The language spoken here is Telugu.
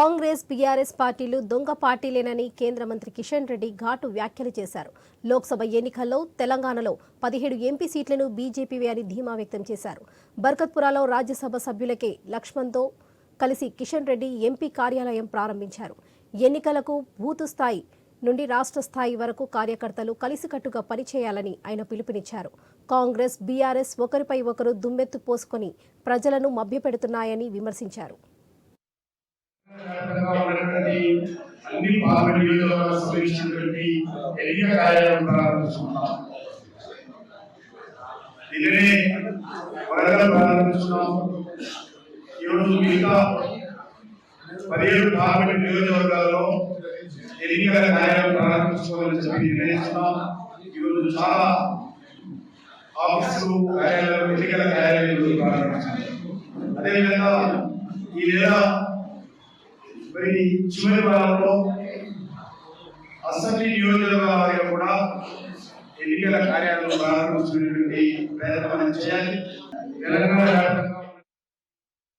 కాంగ్రెస్ బీఆర్ఎస్ పార్టీలు దొంగ పార్టీలేనని కేంద్ర మంత్రి కిషన్ రెడ్డి ఘాటు వ్యాఖ్యలు చేశారు. లోక్సభ ఎన్నికల్లో తెలంగాణలో పదిహేడు ఎంపీ సీట్లను బీజేపీవే అని ధీమా వ్యక్తం చేశారు. బర్కత్పురాలో రాజ్యసభ సభ్యులకే లక్ష్మణ్తో కలిసి కిషన్ రెడ్డి ఎంపీ కార్యాలయం ప్రారంభించారు. ఎన్నికలకు బూతు స్థాయి నుండి రాష్ట్ర స్థాయి వరకు కార్యకర్తలు కలిసికట్టుగా పనిచేయాలని ఆయన పిలుపునిచ్చారు. కాంగ్రెస్ బీఆర్ఎస్ ఒకరిపై ఒకరు దుమ్మెత్తు పోసుకొని ప్రజలను మభ్యపెడుతున్నాయని విమర్శించారు. అన్ని పార్లమెంట్ నియోజకవర్గాల్లో సంబంధించినటువంటి ఎన్నిక కార్యాలయం ప్రారంభిస్తున్నాం. నిన్ననే వరంగల్ ప్రారంభిస్తున్నాం. ఈరోజు మిగతా పదిహేడు పార్లమెంట్ నియోజకవర్గాల్లో ఎన్నికల కార్యాలయం ప్రారంభించుకోవాలని చెప్పి నిర్ణయిస్తున్నాం ఈరోజు చాలా ఆఫీసులు కార్యాలయాలు ఎన్నికల కార్యాలయాలు ప్రారంభించాం. అదేవిధంగా ఈ నెల మరి చివరి వారంలో అసెంబ్లీ నియోజకవర్గాలు కూడా ఎన్నికల కార్యాలయం ప్రారంభించినటువంటి ప్రయత్నం చేయాలి. తెలంగాణ వ్యాప్తంగా